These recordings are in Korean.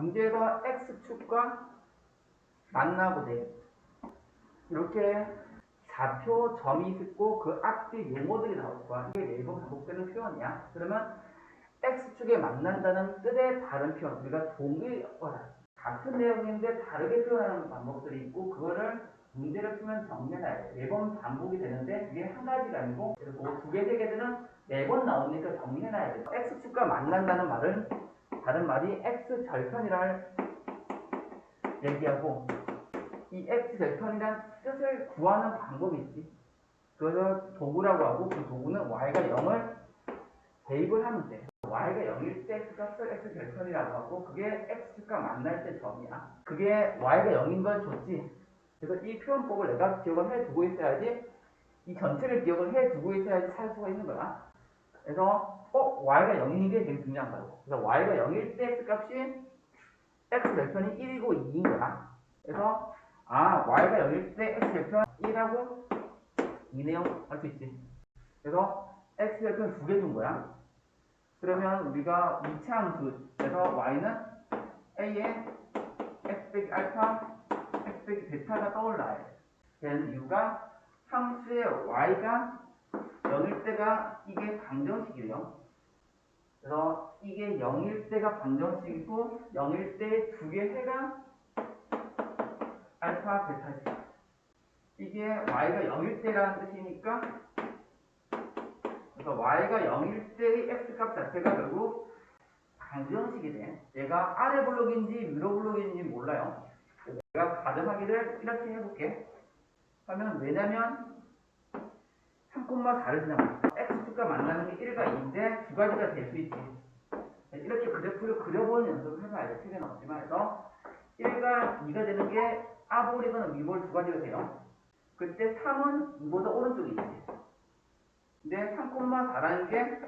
문제에서 x축과 만나고 돼. 이렇게 좌표 점이 있고 그 앞뒤 용어들이 나올 거야. 이게 매번 반복되는 표현이야. 그러면 x축에 만난다는 뜻의 다른 표현. 우리가 동일어라. 같은 내용인데 다르게 표현하는 방법들이 있고 그거를 문제를 풀면 정리해놔야 돼. 매번 반복이 되는데 그게 한 가지가 아니고 그리고 두 개, 세 개들은 매번 나오니까 정리해놔야 돼. x축과 만난다는 말은 다른 말이 x절편이라는 얘기하고 이 x절편이란 뜻을 구하는 방법이 있지. 그래서 도구라고 하고 그 도구는 y가 0을 대입을 하면 돼. y가 0일 때 x값을 x절편이라고 하고 그게 x축과 만날 때 점이야. 그게 y가 0인 건 좋지. 그래서 이 표현법을 내가 기억을 해두고 있어야지 이 전체를 기억을 해두고 있어야지 살 수가 있는 거야. 그래서 어 y가 0인 게 되게 중요한 거고. 그래서 y가 0일 때 x값이 x 절편이 1이고 2인 거야. 그래서 아 y가 0일 때 x 절편 1하고 2네요 할 수 있지. 그래서 x 절편 두 개 준 거야. 그러면 우리가 2차 함수에서 y는 a의 x 빼기 알파 x 빼기 베타가 떠올라야 돼. 되는 이유가 함수의 y가 0일 때가 이게 방정식이래요. 그래서 이게 0일 때가 방정식이고 0일 때 두 개 해가 알파 베타지. 이게 y가 0일 때라는 뜻이니까 그래서 y가 0일 때의 x값 자체가 결국 방정식이 돼. 얘가 아래 블록인지 위로 블록인지 몰라요. 내가 가정하기를 이렇게 해볼게. 하면 왜냐면 3,4를 지나면 x축과 만나는 게 1과 2인데 두 가지가 될 수 있지. 이렇게 그래프를 그려보는 연습을 해봐야 돼. 책에는 없지만 해서 1과 2가 되는 게 아볼이거나 위볼 두 가지가 돼요. 그때 3은 2보다 오른쪽에 있지. 근데 3,4라는 게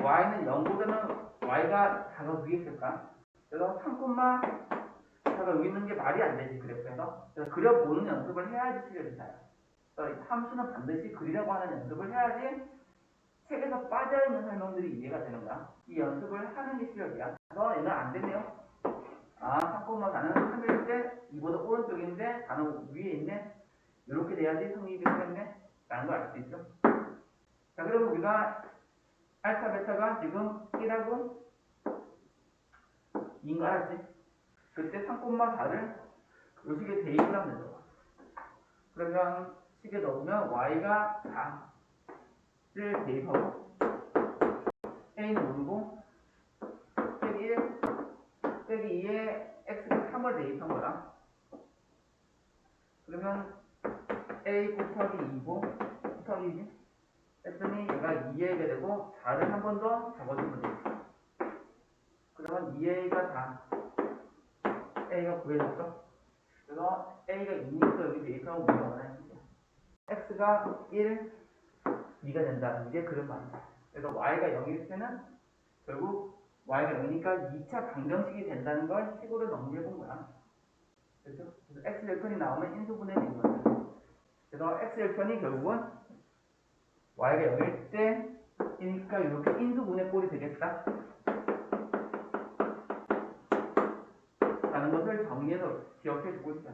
y는 0보다는 y가 4가 위에 있을까? 그래서 3,4가 여기 있는 게 말이 안 되지 그래프에서. 그래서 그려보는 연습을 해야지 나 요. 그래서 함수는 반드시 그리라고 하는 연습을 해야지 책에서 빠져있는 설명들이 이해가 되는 거야. 이 연습을 하는 게 실력이야. 그래서 얘는 안 되네요. 아, 3,4는 3일 때 2보다 오른쪽인데 단어 위에 있네. 이렇게 돼야지 성립이 되겠네. 라는 걸 알 수 있죠. 자, 그럼 우리가 알파, 베타가 지금 1하고 2인 거 알았지? 그때 3,4를 요 식에 대입을 하면 되죠. 그러면 식에 넣으면 y가 4를 대입하고 a는 모르고 빼기 1 빼기 2에 x가 3을 대입한 거야. 그러면 a 곱하기 2고 곱하기 2지? 했더니 얘가 2a가 되고 4를 한 번더 적어주면 돼. 그러면 2a가 4 a가 구해졌어. 그래서 a가 2니까 여기 대입하고 우리가 원하는 거야. X가 1, 2가 된다는 게 그런 말이야. 그래서 y가 0일 때는 결국 y가 0이니까 2차 방정식이 된다는 걸 식으로 넘겨 본 거야. 그렇죠? 그래서 x 절편이 나오면 인수분해 되는 거야. 그래서 x 절편이 결국은 y가 0일 때이니까 이렇게 인수분해 꼴이 되겠다. 라는 것을 정리해서 기억해 주고 있다.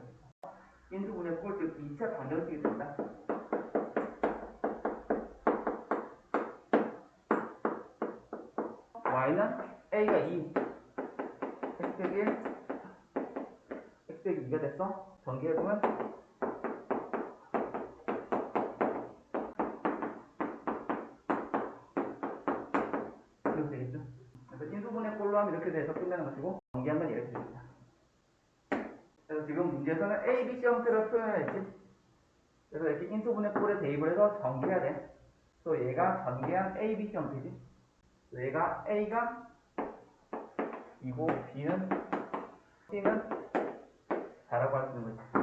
인수분해 꼴, 즉 2차 방정식이 된다. Y는 a가 2, x 빼기 1, x 빼기 2가 됐어. 전개해보면 이렇게 되겠죠. 그래서 인수분해 꼴로 하면 이렇게 돼서 끝내는 것이고 전개하면 이렇게 됩니다. 그래서 지금 문제에서는 a, b, c 형태로 표현했지. 그래서 이렇게 인수분해 꼴에 대입을 해서 전개해야 돼. 또 얘가 전개한 a, b, 형태지. 얘가 a가 이고 b는 c는 4라고 할 수 있는 거지.